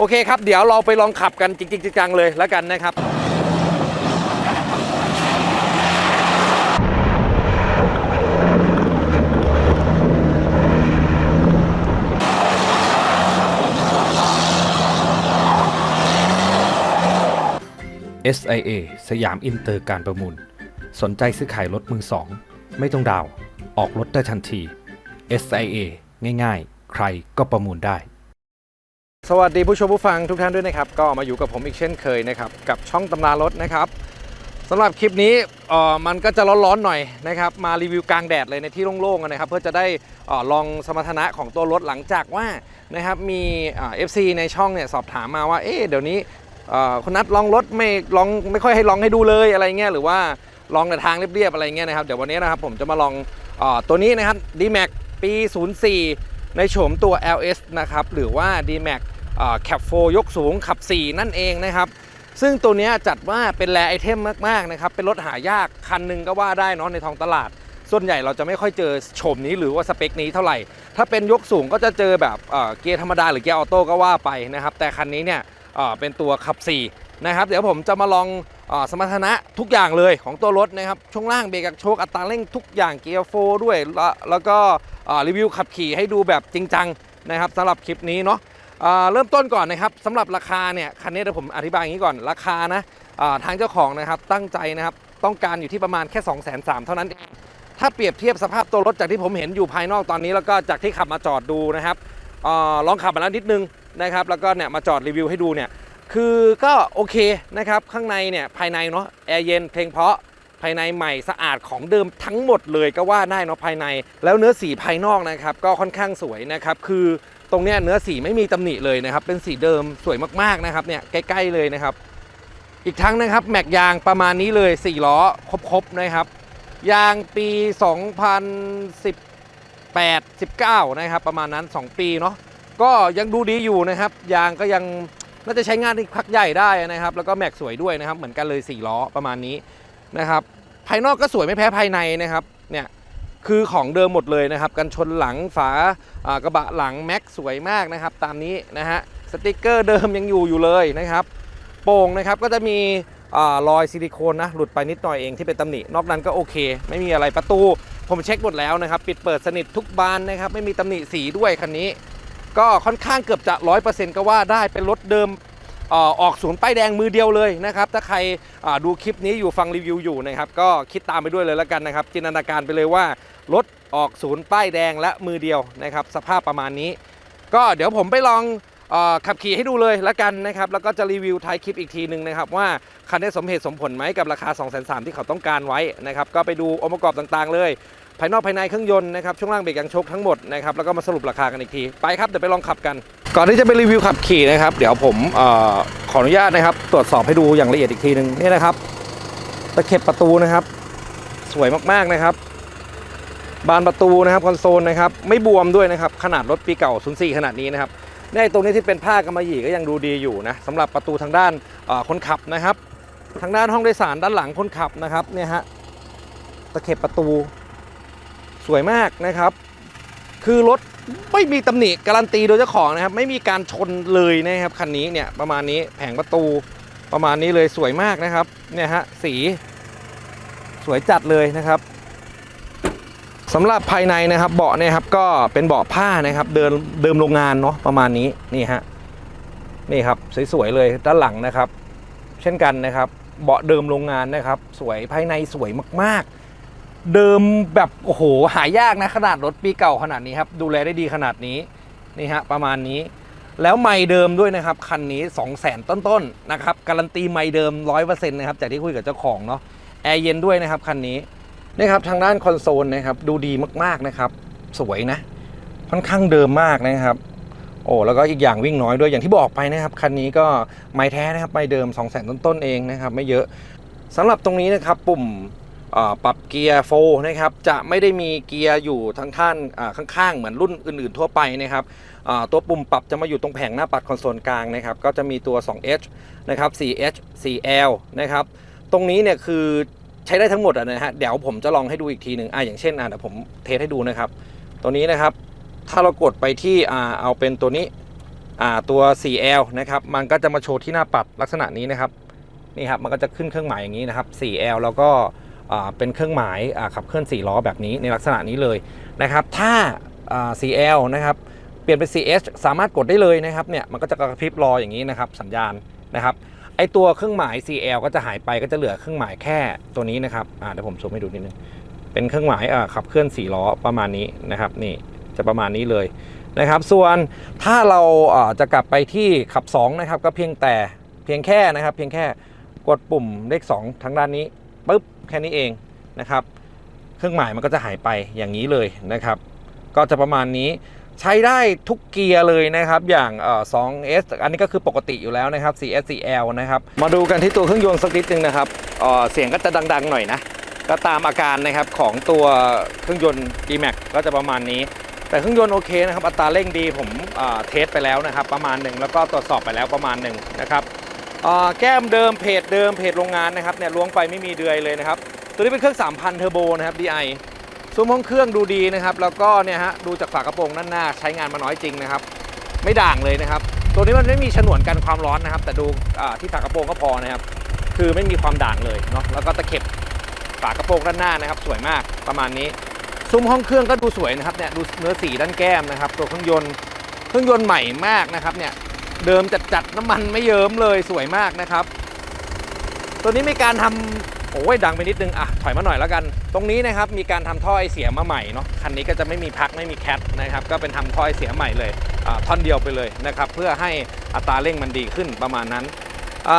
โอเคครับ เดี๋ยวเราไปลองขับกันจริงๆจังๆเลยแล้วกันนะครับ SIA สยามอินเตอร์การประมูล สนใจซื้อขายรถมือสอง ไม่ต้องดาวน์ออกรถได้ทันที SIA ง่ายๆ ใครก็ประมูลได้ สวัสดีผู้ชมผู้ฟังทุกท่านด้วยนะครับ ก็มาอยู่กับผมอีกเช่นเคยนะครับกับช่องตำรารถนะครับสำหรับคลิปนี้เอ่อมันก็จะร้อนๆหน่อยนะครับมารีวิวกลางแดดเลยในที่โล่งๆนะครับเพื่อจะได้เออลองสมรรถนะของตัวรถหลังจากว่านะครับมีเอฟซีในช่องเนี่ยสอบถามมาว่าเอ๊ะเดี๋ยวนี้เอ่อคุณนัดลองรถไม่ลองไม่ค่อยให้ลองให้ดูเลยอะไรเงี้ยหรือว่าลองในทางเรียบๆอะไรเงี้ยนะครับเดี๋ยววันนี้นะครับผมจะมาลองเออตัวนี้นะครับ D-Max ปี 04 ในโฉมตัว LS นะครับหรือว่า D-Max แคปโฟยกสูงขับ 4 นั่นเองนะครับ ซึ่งตัวนี้จัดว่าเป็นแรไอเทมมากๆนะครับ เป็นรถหายากคันหนึ่งก็ว่าได้เนาะในท้องตลาด ส่วนใหญ่เราจะไม่ค่อยเจอโฉมนี้หรือว่าสเปคนี้เท่าไหร่ ถ้าเป็นยกสูงก็จะเจอแบบเกียร์ธรรมดาหรือเกียร์ออโต้ก็ว่าไปนะครับ แต่คันนี้เนี่ยเป็นตัวขับ 4 นะครับ เดี๋ยวผมจะมาลองสมรรถนะทุกอย่างเลยของตัวรถนะครับ ช่วงล่างเบรกกับโชคอัตราเร่งทุกอย่างเกียร์โฟด้วย แล้วก็รีวิวขับขี่ให้ดูแบบจริงจังนะครับสำหรับคลิปนี้เนาะ เริ่มต้นก่อนนะครับสำหรับราคาเนี่ยคันนี้เดี๋ยวผมอธิบายอย่างนี้ก่อนราคานะาทางเจ้าของนะครับตั้งใจนะครับต้องการอยู่ที่ประมาณแค่2 3 0 0 0เท่านั้นเองถ้าเปรียบเทียบสภาพตัวรถจากที่ผมเห็นอยู่ภายนอกตอนนี้ แล้วก็จากที่ขับมาจอดดูนะครับอลองขับมาแล้วนิดนึงนะครับ แล้วก็เนี่ยมาจอดรีวิวให้ดูเนี่ยคือก็โอเคนะครับข้างในเนี่ยภายในเนาะแอร์เย็นเพลงเพราะภายในใหม่สะอาดของเดิมทั้งหมดเลยก็ว่าได้เนาะภายใน แล้วเนื้อสีภายนอกนะครับก็ค่อนข้างสวยนะครับคือ ตรงเนี้ยเนื้อสีไม่มีตำหนิเลยนะครับ เป็นสีเดิมสวยมากๆนะครับเนี่ยใกล้ๆเลยนะครับ อีกทั้งนะครับแม็กยางประมาณนี้เลย4ล้อครบๆนะครับ ยางปี 2018 19 นะครับประมาณนั้น 2 ปีเนาะก็ยังดูดีอยู่นะครับ ยางก็ยังน่าจะใช้งานอีกพักใหญ่ได้นะครับ แล้วก็แม็กสวยด้วยนะครับ เหมือนกันเลย 4 ล้อประมาณนี้นะครับ ภายนอกก็สวยไม่แพ้ภายในนะครับเนี่ย คือของเดิมหมดเลยนะครับกันชนหลังฝากระบะหลังแม็กสวยมากนะครับ ตามนี้นะฮะสติกเกอร์เดิมยังอยู่อยู่เลยนะครับ โป่งนะครับก็จะมีอรอยซิลิโคนนะหลุดไปนิดหน่อยเองที่เป็นตำหนิ นอกนั้นก็โอเค ไม่มีอะไรประตู ผมเช็คหมดแล้วนะครับ ปิดเปิดสนิททุกบานนะครับ ไม่มีตำหนิสีด้วยคันนี้ ก็ค่อนข้างเกือบจะ 100%ก็ว่าได้เป็นรถเดิม ออกศูนย์ป้ายแดงมือเดียวเลยนะครับ ถ้าใครดูคลิปนี้อยู่ฟังรีวิวอยู่นะครับ ก็คิดตามไปด้วยเลยแล้วกันนะครับ จินตนาการไปเลยว่ารถออกศูนย์ป้ายแดงและมือเดียวนะครับ สภาพประมาณนี้ ก็เดี๋ยวผมไปลองอขับขี่ให้ดูเลยแล้วกันนะครับ แล้วก็จะรีวิวท้ายคลิปอีกทีหนึ่งนะครับ ว่าคันนี้สมเหตุสมผลไหมกับราคา 2 3 0 0 0ที่เขาต้องการไว้นะครับ ก็ไปดูองค์ประกอบต่างๆ เลย ภายนอกภายในเครื่องยนต์นะครับช่วงล่างเบรกยางชคทั้งหมดนะครับแล้วก็มาสรุปราคากันอีกทีไปครับเดี๋ยวไปลองขับกัน ก่อนที่จะไปรีวิวขับขี่นะครับ เดี๋ยวผมออขออนุญาตนะครับ ตรวจสอบให้ดูอย่างละเอียดอีกทีหนึ่งนี่นะครับตะเข็บประตูนะครับ สวยมากๆนะครับ บานประตูนะครับคอนโซลนะครับ ไม่บวมด้วยนะครับ ขนาดรถปีเก่า04ขนาดนี้นะครับในตรงนี้ที่เป็นผ้ากำมะหยี่ก็ยังดูดีอยู่นะสำหรับประตูทางด้านคนขับนะครับ ทางด้านห้องโดยสารด้านหลังคนขับนะครับเนี่ยฮะตะเข็บประตู สวยมากนะครับ คือรถไม่มีตำหนิการันตีโดยเจ้าของนะครับ ไม่มีการชนเลยนะครับคันนี้เนี่ยประมาณนี้แผงประตูประมาณนี้เลยสวยมากนะครับเนี่ยฮะสี สวยจัดเลยนะครับสำหรับภายในนะครับเบาะเนี่ยครับก็เป็นเบาะผ้านะครับ เดิมเดิมโรงงานเนาะประมาณนี้นี่ฮะนี่ครับสวยๆเลยด้านหลังนะครับ เช่นกันนะครับ เบาะเดิมโรงงานนะครับ สวยภายในสวยมากๆ เดิมแบบโอ้โหหายากนะ ขนาดรถปีเก่าขนาดนี้ครับ ดูแลได้ดีขนาดนี้นี่ฮะประมาณนี้ แล้วไม่เดิมด้วยนะครับ คันนี้ 2 0 0แสนต้นๆนะครับ การันตีไม่เดิม 100%นะครับจากที่คุยกับเจ้าของเนาะแอร์เย็นด้วยนะครับคันนี้นี่ครับทางด้านคอนโซลนะครับดูดีมากๆนะครับ สวยนะ ค่อนข้างเดิมมากนะครับ โอ้แล้วก็อีกอย่างวิ่งน้อยด้วยอย่างที่บอกไปนะครับคันนี้ก็ไม่แท้นะครับไม่เดิม 2 0 0 0 0 0ต้นๆเองนะครับ ไม่เยอะสำหรับตรงนี้นะครับปุ่ม ปรับเกียร์โฟนะครับจะไม่ได้มีเกียร์อยู่ทางท่านอ่าข้างๆ เหมือนรุ่นอื่นๆ ทั่วไปนะครับตัวปุ่มปรับจะมาอยู่ตรงแผงหน้าปัดคอนโซลกลางนะครับก็จะมีตัว 2H นะครับ 4H 4L นะครับตรงนี้เนี่ยคือใช้ได้ทั้งหมดอะนะฮะเดี๋ยวผมจะลองให้ดูอีกทีหนึ่งอะอย่างเช่นอะเดี๋ยวผมเทสให้ดูนะครับ ตัวนี้นะครับถ้าเรากดไปที่อ่าเอาเป็นตัวนี้อ่าตัว 4L นะครับมันก็จะมาโชว์ที่หน้าปัดลักษณะนี้นะครับนี่ครับมันก็จะขึ้นเครื่องหมายอย่างนี้นะครับ 4L แล้วก็ เป็นเครื่องหมายขับเคลื่อน 4 ล้อแบบนี้ในลักษณะนี้เลยนะครับ ถ้าอ่า 4L นะครับ เปลี่ยนเป็น 4S สามารถกดได้เลยนะครับ เนี่ย มันก็จะกระพริบรออย่างนี้นะครับ สัญญาณนะครับ ไอตัวเครื่องหมาย 4L ก็จะหายไปก็จะเหลือเครื่องหมายแค่ตัวนี้นะครับเดี๋ยวผมซูมให้ดูนิดนึง เป็นเครื่องหมายขับเคลื่อน 4 ล้อประมาณนี้นะครับ นี่ จะประมาณนี้เลยนะครับ ส่วนถ้าเราอ่าจะกลับไปที่ขับ2นะครับ ก็เพียงแต่ เพียงแค่นะครับ เพียงแค่กดปุ่มเลข 2 ทางด้านนี้ ปุ๊บแค่นี้เองนะครับ เครื่องหมายมันก็จะหายไปอย่างนี้เลยนะครับ ก็จะประมาณนี้ใช้ได้ทุกเกียร์เลยนะครับ อย่าง 2S อันนี้ก็คือปกติอยู่แล้วนะครับ 4S 4L นะครับ มาดูกันที่ตัวเครื่องยนต์สักนิดนึงนะครับเเสียงก็จะดัง ๆ หน่อยนะ ก็ตามอาการนะครับของตัวเครื่องยนต์ D-Max ก็จะประมาณนี้ แต่เครื่องยนต์โอเคนะครับ อัตราเร่งดีผมเทสไปแล้วนะครับ ประมาณหนึ่งแล้วก็ตรวจสอบไปแล้วประมาณหนึ่งนะครับ แก้มเดิมเพจเดิมเพจโรงงานนะครับเนี่ยล้วงไปไม่มีเดือยเลยนะครับ ตัวนี้เป็นเครื่อง 3,000 เทอร์โบนะครับ DI ซุ้มห้องเครื่องดูดีนะครับ แล้วก็เนี่ยฮะดูจากฝากระโปรงด้านหน้าใช้งานมาน้อยจริงนะครับ ไม่ด่างเลยนะครับ ตัวนี้มันไม่มีฉนวนกันความร้อนนะครับ แต่ดูที่ฝากระโปรงก็พอนะครับคือไม่มีความด่างเลยเนาะแล้วก็ตะเข็บฝากระโปรงด้านหน้านะครับ สวยมากประมาณนี้ซุ้มห้องเครื่องก็ดูสวยนะครับเนี่ยดูเนื้อสีด้านแก้มนะครับ ตัวเครื่องยนต์เครื่องยนต์ใหม่มากนะครับเนี่ย เดิมจัดจัดๆน้ำมันไม่เยิ้มเลยสวยมากนะครับ ตัวนี้มีการทำโอ้ยดังไปนิดนึงอะถอยมาหน่อยแล้วกัน ตรงนี้นะครับมีการทำท่อไอเสียมาใหม่เนาะคันนี้ก็จะไม่มีพักไม่มีแคทนะครับก็เป็นทำท่อไอเสียใหม่เลยอ่าท่อนเดียวไปเลยนะครับเพื่อให้อัตราเร่งมันดีขึ้นประมาณนั้นอ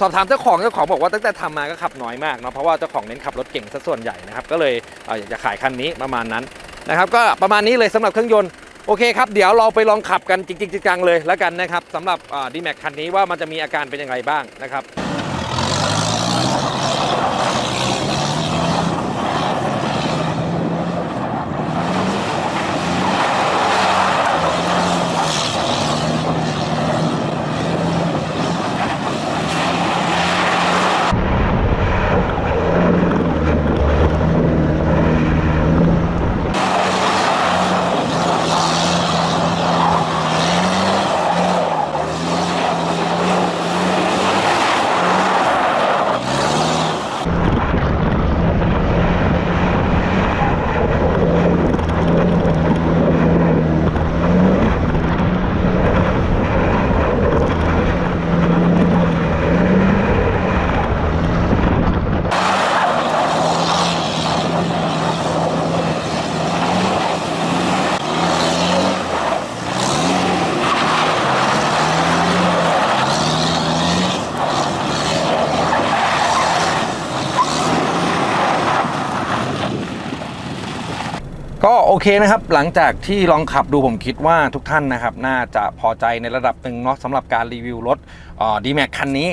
สอบถามเจ้าของเจ้าของบอกว่าตั้งแต่ทำมาก็ขับน้อยมากเนาะเพราะว่าเจ้าของเน้นขับรถเก่งซะส่วนใหญ่นะครับก็เลยเอ่ออยากจะขายคันนี้ประมาณนั้นนะครับก็ประมาณนี้เลยสำหรับเครื่องยนต์ โอเคครับ เดี๋ยวเราไปลองขับกันจริงๆจังๆเลยแล้วกันนะครับสำหรับดีแม็กคันนี้ว่ามันจะมีอาการเป็นยังไงบ้างนะครับ เคนะครับ หลังจากที่ลองขับดูผมคิดว่าทุกท่านนะครับ น่าจะพอใจในระดับหนึ่งเนาะสำหรับการรีวิวรถดีแม็กคันนี้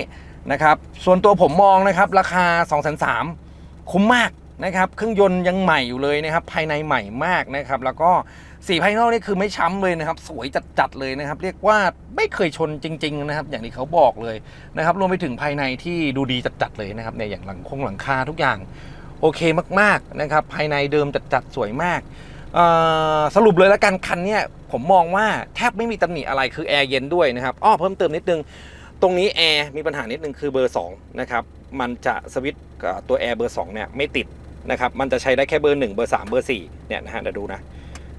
นะครับ ส่วนตัวผมมองนะครับ ราคา 2 3 0 0 0คุ้มมากนะครับ เครื่องยนต์ยังใหม่อยู่เลยนะครับ ภายในใหม่มากนะครับ แล้วก็สีภายนอกนี่คือไม่ช้ำเลยนะครับ สวยจัดๆเลยนะครับ เรียกว่าไม่เคยชนจริง ๆ นะครับ อย่างที่เขาบอกเลยนะครับ รวมไปถึงภายในที่ดูดีจัดๆเลยนะครับในยอย่างหลังคงหลังคาทุกอย่างโอเคมากๆนะครับ ภายในเดิมจัดๆสวยมาก สรุปเลยแล้วกันคันเนี้ยผมมองว่าแทบไม่มีตำหนิอะไรคือแอร์เย็นด้วยนะครับอ้อเพิ่มเติมนิดนึง ตรงนี้แอร์มีปัญหานิดนึงคือเบอร์2นะครับมันจะสวิตตัวแอร์เบอร์2เนี่ยไม่ติดนะครับมันจะใช้ได้แค่เบอร์1เบอร์3เบอร์4เนี่ยนะฮะเดี๋ยวดูนะ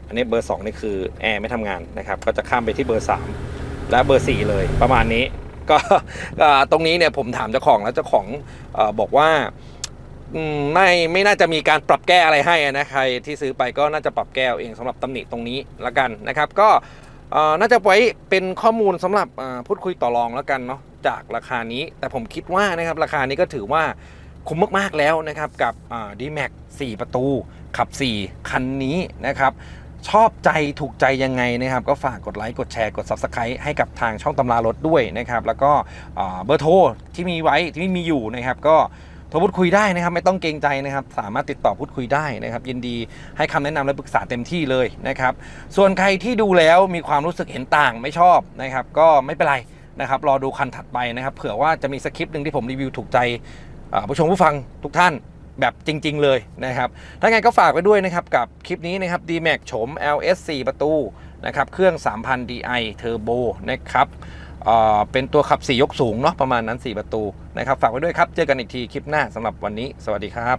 อันนี้เบอร์2นี่คือแอร์ไม่ทำงานนะครับก็จะข้ามไปที่เบอร์3และเบอร์4เลยประมาณนี้ก็ตรงนี้เนี่ยผมถามเจ้าของแล้วเจ้าของอบอกว่า ไม่ไม่น่าจะมีการปรับแก้อะไรให้นะใครที่ซื้อไปก็น่าจะปรับแก้เอาเองสำหรับตำหนิตรงนี้ละกันนะครับ ก็น่าจะไว้เป็นข้อมูลสำหรับพูดคุยต่อรองแล้วกันเนาะจากราคานี้ แต่ผมคิดว่านะครับราคานี้ก็ถือว่าคุ้มมากๆแล้วนะครับกับดีแม็ก4ประตู ขับ 4 คันนี้นะครับชอบใจถูกใจยังไงนะครับ ก็ฝากกดไลค์กดแชร์กด Subscribe ให้กับทางช่องตำรารถด้วยนะครับ แล้วก็เบอร์โทรที่มีไว้ที่มีอยู่นะครับ ก็ โทรพูดคุยได้นะครับ ไม่ต้องเกรงใจนะครับ สามารถติดต่อพูดคุยได้นะครับ ยินดีให้คำแนะนำและปรึกษาเต็มที่เลยนะครับ ส่วนใครที่ดูแล้วมีความรู้สึกเห็นต่างไม่ชอบนะครับ ก็ไม่เป็นไรนะครับ รอดูคันถัดไปนะครับ เผื่อว่าจะมีสคริปต์หนึ่งที่ผมรีวิวถูกใจผู้ชมผู้ฟังทุกท่านแบบจริง ๆ เลยนะครับ ถ้าไงก็ฝากไว้ด้วยนะครับ กับคลิปนี้นะครับ D-Max โฉม LS 4 ประตูนะครับ เครื่อง 3,000 DI Turbo นะครับ เป็นตัวขับ4ยกสูงเนาะประมาณนั้น 4 ประตูนะครับ ฝากไว้ด้วยครับ เจอกันอีกทีคลิปหน้าสำหรับวันนี้ สวัสดีครับ